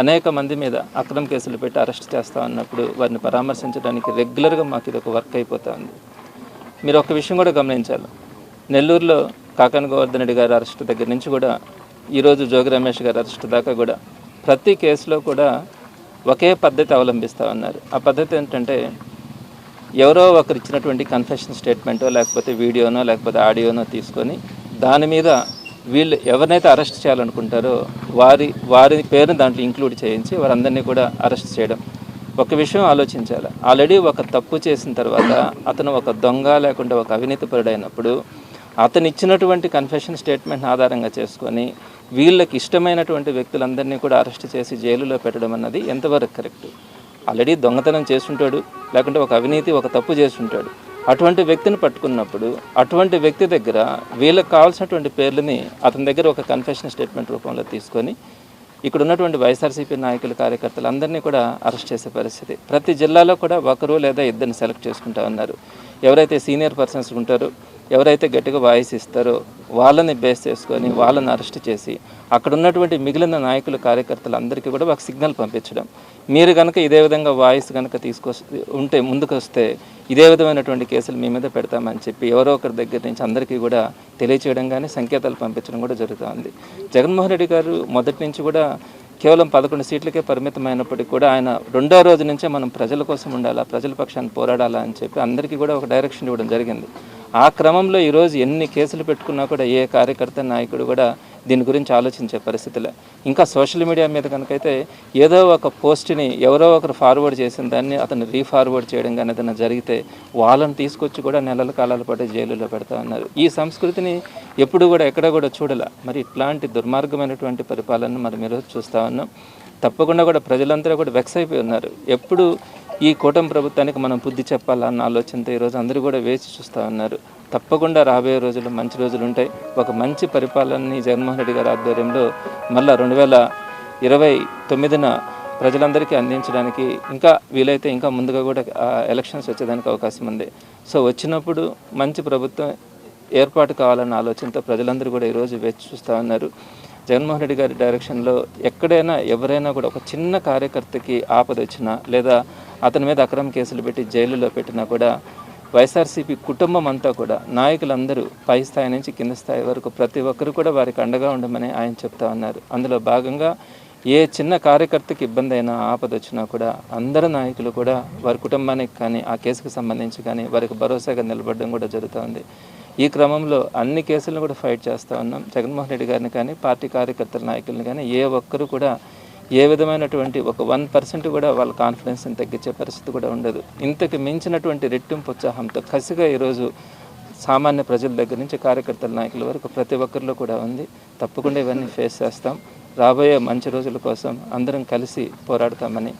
అనేక మంది మీద అక్రమ కేసులు పెట్టి అరెస్ట్ చేస్తా ఉన్నప్పుడు వారిని పరామర్శించడానికి రెగ్యులర్గా మాకు ఇది ఒక వర్క్ అయిపోతూ ఉంది మీరు ఒక విషయం కూడా గమనించాలి. నెల్లూరులో కాకాని గోవర్ధన్ రెడ్డి గారి అరెస్ట్ దగ్గర నుంచి కూడా ఈరోజు జోగి రమేష్ గారి అరెస్ట్ దాకా కూడా ప్రతి కేసులో కూడా ఒకే పద్ధతి అవలంబిస్తూ ఉన్నారు. ఆ పద్ధతి ఏంటంటే ఎవరో ఒకరు ఇచ్చినటువంటి కన్ఫెషన్ స్టేట్మెంటో లేకపోతే వీడియోనో లేకపోతే ఆడియోనో తీసుకొని దాని మీద వీళ్ళు ఎవరినైతే అరెస్ట్ చేయాలనుకుంటారో వారి వారి పేరుని దాంట్లో ఇంక్లూడ్ చేయించి వారందరినీ కూడా అరెస్ట్ చేయడం. ఒక విషయం ఆలోచించాలి. ఆల్రెడీ ఒక తప్పు చేసిన తర్వాత అతను ఒక దొంగ లేకుంటే ఒక అవినీతిపరుడైనప్పుడు అతను ఇచ్చినటువంటి కన్ఫెషన్ స్టేట్మెంట్ ఆధారంగా చేసుకొని వీళ్ళకి ఇష్టమైనటువంటి వ్యక్తులందరినీ కూడా అరెస్ట్ చేసి జైలులో పెట్టడం అన్నది ఎంతవరకు కరెక్ట్ ఆల్రెడీ దొంగతనం చేస్తుంటాడు లేకుంటే ఒక అవినీతి ఒక తప్పు చేస్తుంటాడు. అటువంటి వ్యక్తిని పట్టుకున్నప్పుడు అటువంటి వ్యక్తి దగ్గర వీళ్ళకి కావాల్సినటువంటి పేర్లని అతని దగ్గర ఒక కన్ఫెషన్ స్టేట్మెంట్ రూపంలో తీసుకొని ఇక్కడ ఉన్నటువంటి వైఎస్ఆర్సీపీ నాయకులు కార్యకర్తలు అందరినీ కూడా అరెస్ట్ చేసే పరిస్థితి. ప్రతి జిల్లాలో కూడా ఒకరు లేదా ఇద్దరిని సెలెక్ట్ చేసుకుంటా ఉన్నారు. ఎవరైతే సీనియర్ పర్సన్స్ ఉంటారో ఎవరైతే గట్టిగా వాయిస్ ఇస్తారో వాళ్ళని బేస్ చేసుకొని వాళ్ళని అరెస్ట్ చేసి అక్కడ ఉన్నటువంటి మిగిలిన నాయకులు కార్యకర్తలు అందరికీ కూడా ఒక సిగ్నల్ పంపించడం. మీరు కనుక ఇదే విధంగా వాయిస్ కనుక తీసుకొస్తే ఉంటే ముందుకు వస్తే ఇదే విధమైనటువంటి కేసులు మీ మీద పెడతామని చెప్పి ఎవరో ఒకరి దగ్గర నుంచి అందరికీ కూడా తెలియచేయడం కానీ సంకేతాలు పంపించడం కూడా జరుగుతుంది. జగన్మోహన్ రెడ్డి గారు మొదటి నుంచి కూడా కేవలం పదకొండు సీట్లకే పరిమితమైనప్పటికీ కూడా ఆయన రెండో రోజు నుంచే మనం ప్రజల కోసం ఉండాలా ప్రజల పక్షాన్ని పోరాడాలా అని చెప్పి అందరికీ కూడా ఒక డైరెక్షన్ ఇవ్వడం జరిగింది. ఆ క్రమంలో ఈరోజు ఎన్ని కేసులు పెట్టుకున్నా కూడా ఏ కార్యకర్త నాయకుడు కూడా దీని గురించి ఆలోచించే పరిస్థితిలో. ఇంకా సోషల్ మీడియా మీద కనుకైతే ఏదో ఒక పోస్ట్ని ఎవరో ఒకరు ఫార్వర్డ్ చేసిన దాన్ని అతను రీఫార్వర్డ్ చేయడం కానీ ఏదైనా జరిగితే వాళ్ళని తీసుకొచ్చి కూడా నెలల కాలాల పాటు జైలులో పెడతా ఉన్నారు. ఈ సంస్కృతిని ఎప్పుడు కూడా ఎక్కడ కూడా చూడాల. మరి ఇట్లాంటి దుర్మార్గమైనటువంటి పరిపాలన మరి మీరు చూస్తూ ఉన్నాం. తప్పకుండా కూడా ప్రజలందరూ కూడా వెక్స్ అయిపోయి ఉన్నారు. ఎప్పుడు ఈ కూటమి ప్రభుత్వానికి మనం బుద్ధి చెప్పాలన్న ఆలోచనతో ఈరోజు అందరూ కూడా వేచి చూస్తూ ఉన్నారు. తప్పకుండా రాబోయే రోజులు మంచి రోజులు ఉంటాయి. ఒక మంచి పరిపాలనని జగన్మోహన్ రెడ్డి గారి ఆధ్వర్యంలో మళ్ళీ రెండు వేల ఇరవై తొమ్మిదిన ప్రజలందరికీ అందించడానికి ఇంకా వీలైతే ఇంకా ముందుగా కూడా ఎలక్షన్స్ వచ్చేదానికి అవకాశం ఉంది. సో వచ్చినప్పుడు మంచి ప్రభుత్వం ఏర్పాటు కావాలన్న ఆలోచనతో ప్రజలందరూ కూడా ఈరోజు వేచి చూస్తూ ఉన్నారు. జగన్మోహన్ రెడ్డి గారి డైరెక్షన్లో ఎక్కడైనా ఎవరైనా కూడా ఒక చిన్న కార్యకర్తకి ఆపద వచ్చినా లేదా అతని మీద అక్రమ కేసులు పెట్టి జైలులో పెట్టినా కూడా వైఎస్ఆర్సీపీ కుటుంబం అంతా కూడా నాయకులందరూ పై స్థాయి నుంచి కింద స్థాయి వరకు ప్రతి ఒక్కరు కూడా వారికి అండగా ఉండమని ఆయన చెప్తా ఉన్నారు. అందులో భాగంగా ఏ చిన్న కార్యకర్తకి ఇబ్బంది అయినా ఆపద వచ్చినా కూడా అందరు నాయకులు కూడా వారి కుటుంబానికి కానీ ఆ కేసుకు సంబంధించి కానీ వారికి భరోసాగా నిలబడడం కూడా జరుగుతుంది ఈ క్రమంలో అన్ని కేసులను కూడా ఫైట్ చేస్తూ ఉన్నాం. జగన్మోహన్ రెడ్డి గారిని కానీ పార్టీ కార్యకర్తల నాయకులను కానీ ఏ ఒక్కరు కూడా ఏ విధమైనటువంటి ఒక వన్ పర్సెంట్ కూడా వాళ్ళ కాన్ఫిడెన్స్ని తగ్గించే పరిస్థితి కూడా ఉండదు. ఇంతకు మించినటువంటి రెట్టింపు ఉత్సాహంతో కసిగా ఈరోజు సామాన్య ప్రజల దగ్గర నుంచి కార్యకర్తల నాయకుల వరకు ప్రతి ఒక్కరిలో కూడా ఉంది. తప్పకుండా ఇవన్నీ ఫేస్ చేస్తాం. రాబోయే మంచి రోజుల కోసం అందరం కలిసి పోరాడతామని